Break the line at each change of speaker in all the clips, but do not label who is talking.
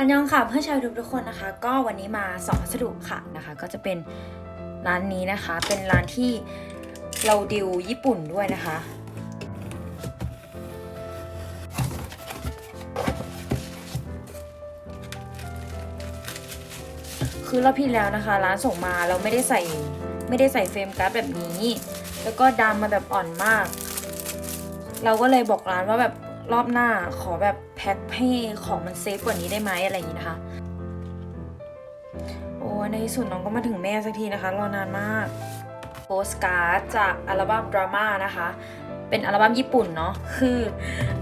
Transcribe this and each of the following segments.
อันยองค่ะเพื่อนชาวทุกทุกคนนะคะ ก็วันนี้มาสองพัสดุค่ะนะคะ ก็จะเป็นร้านนี้นะคะ เป็นร้านที่เราดิวญี่ปุ่นด้วยนะคะ คือรอบที่แล้วนะคะ ร้านส่งมาเราไม่ได้ใส่ไม่ได้ใส่เฟรมการ์ดแบบนี้ แล้วก็ดำมาแบบอ่อนมาก เราก็เลยบอกร้านว่าแบบ รอบหน้าขอแบบแพ็คให้ของมันเซฟกว่านี้ได้ไหมอะไรอย่างนี้นะคะ โอ้ในที่สุดน้องก็มาถึงแม่สักทีนะคะ รอนานมากโปสการ์ดจากอัลบั้มดราม่านะคะ เป็นอัลบั้มญี่ปุ่นเนาะคือ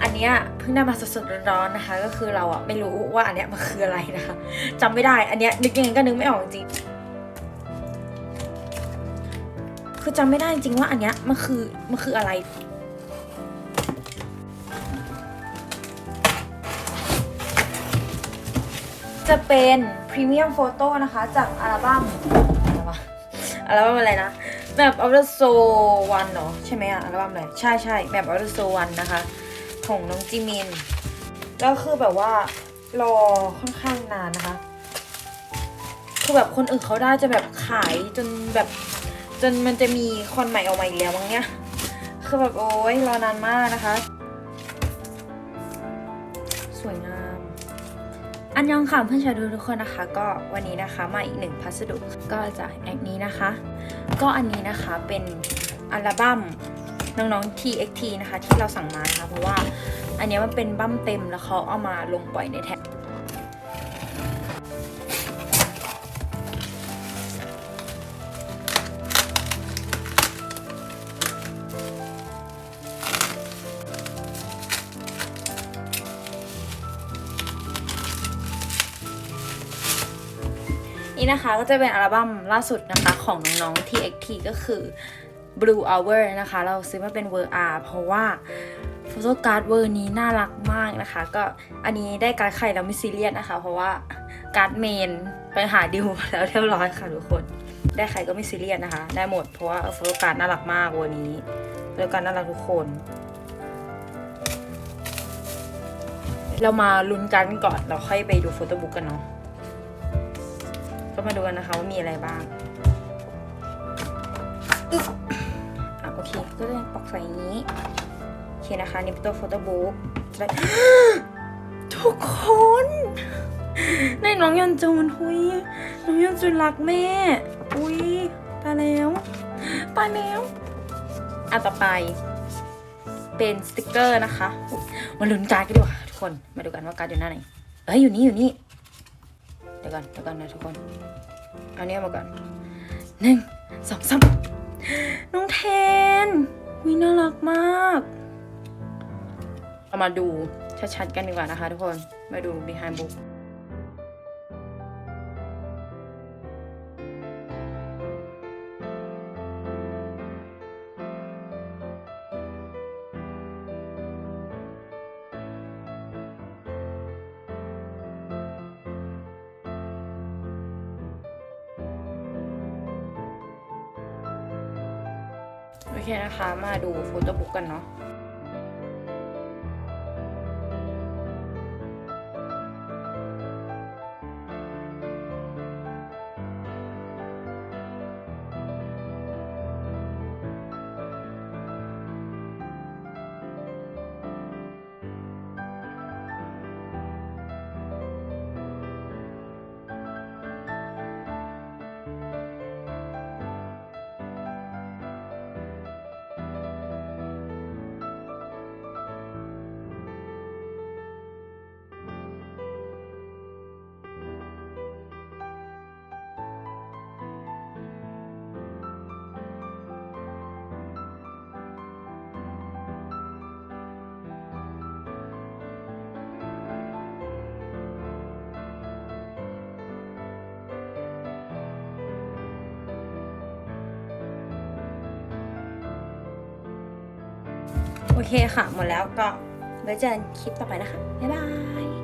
อันเนี้ยเพิ่งได้มาสดๆร้อนๆนะคะ ก็คือเราอะไม่รู้ว่าอันเนี้ยมันคืออะไรนะคะจำไม่ได้อันเนี้ยนึกยังไงก็นึกไม่ออกจริงคือจำไม่ได้จริงว่าอันเนี้ยมันคือมันคืออะไร จะเป็นพรีเมียมโฟโต้นะคะ จากอัลบั้มอะไรวะอัลบั้มอะไรนะแบบ of the soul one เนาะใช่ไหมอะอัลบั้มอะไรใช่ใช่แบบ of the soul one นะคะ ของน้องจิมินก็คือแบบว่ารอค่อนข้างนานนะคะ คือแบบคนอื่นเขาได้จะแบบขายจนแบบจนมันจะมีคอนใหม่ออกมาอีกแล้วมั้งเนี่ยคือแบบโอ้ยรอนานมากนะคะ สวยงาม อันยองค่ะเพื่อนชาวดูทุกคนนะคะ ก็วันนี้นะคะมาอีกหนึ่งพัสดุก็จากแอคนี้นะคะ ก็อันนี้นะคะเป็นอัลบั้มน้องๆ TXT นะคะ ที่เราสั่งมานะคะ เพราะว่าอันนี้มันเป็นบั้มเต็มแล้วเขาเอามาลงปล่อยในแท็บ นี่นะคะก็จะเป็นอัลบั้มล่าสุดนะคะของน้องๆ TXT ก็คือ Blue Hour นะคะ เราซื้อมาเป็นเวอร์อาเพราะว่าโฟโต้การ์ดเวอร์นี้น่ารักมากนะคะ ก็อันนี้ได้การ์ดไข่เราไม่ซีเรียสนะคะ เพราะว่าการ์ดเมนไปหาดิวแล้วเรียบร้อยค่ะทุกคน ได้ใครก็ไม่ซีเรียสนะคะ ได้หมดเพราะว่าโฟโต้การ์ดน่ารักมากเวอร์นี้แล้วการดน่ารักทุกคน เรามาลุ้นกันก่อนเราค่อยไปดูโฟโต้บุ๊กกันเนาะ มาดูกันนะคะว่ามีอะไรบ้างอะโอเค ก็จะปอกใส่อย่างนี้ โอเคนะคะ นี่เป็นตัวโฟโต้บุ๊กทุกคนในน้องยอนจูนหุยน้องยอนจูนรักแม่ อุ้ยตายแล้วตายแล้วอะต่อไป เป็นสติกเกอร์นะคะ มาลุ้นการ์ดกันดีกว่าทุกคน มาดูกันว่าการ์ดอยู่หน้าไหน เอ้ยอยู่นี่อยู่นี่ ดี๋ยวก่อนเดี๋ยวก่อนนะทุกคนเอาเนี้ยมาก่อนหนึ่งสองสามน้องเทนวิน่ารักมากเรามาดูชัดๆกันดีกว่านะคะทุกคน มาดู behind book เคนะคะ มาดูโฟโต้บุ๊กกันเนาะ เคค่ะ หมดแล้วก็ไว้เจอกันคลิปต่อไปนะคะ บ๊ายบาย